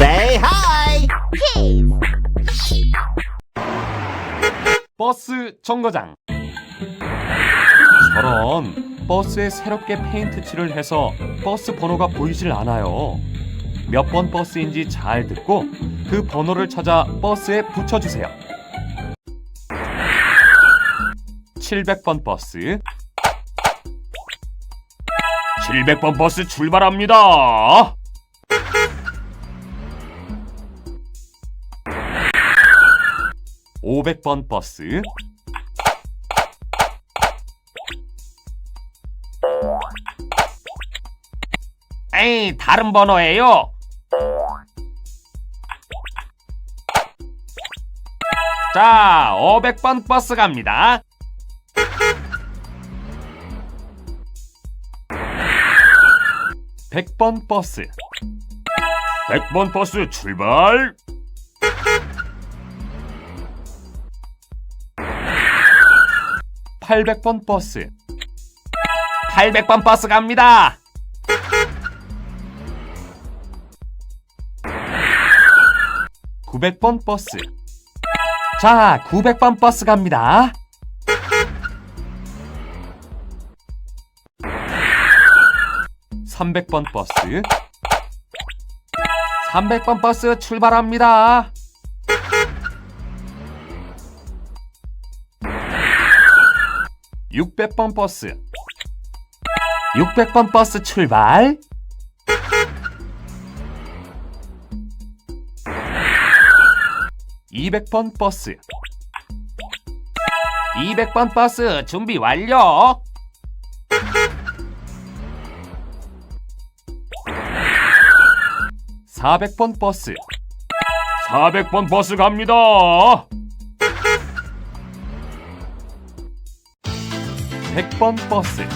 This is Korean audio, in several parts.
Say hi. 버스 정거장. 저런 버스에 새롭게 페인트 칠을 해서 버스 번호가 보이질 않아요. 몇 번 버스인지 잘 듣고 그 번호를 찾아 버스에 붙여주세요. 700번 버스. 700번 버스 출발합니다. (500번) 버스. 에이 다른 번호예요. 자 500번 버스 갑니다. (100번) 버스. (100번) 버스 출발 (800번) 버스. (800번) 버스 갑니다. (900번) 버스. 자 (900번) 버스 갑니다. (300번) 버스. (300번) 버스 출발합니다 (600번) 버스 600번 버스 출발. (200번) 버스 200번 버스 준비 완료. (400번) 버스 400번 버스 갑니다. 100번 버스.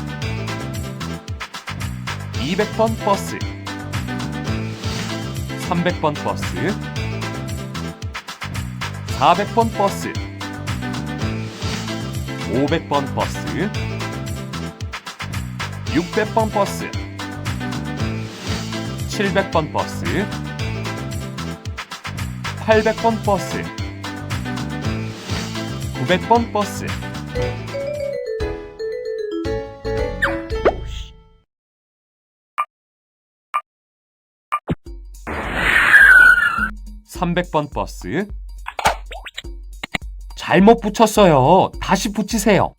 200번 버스. 300번 버스. 400번 버스. 500번 버스. 600번 버스. 700번 버스. 800번 버스. 900번 버스 300번 버스. 잘못 붙였어요. 다시 붙이세요.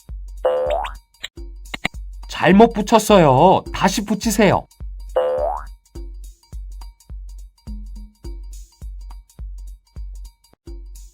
잘못 붙였어요. 다시 붙이세요.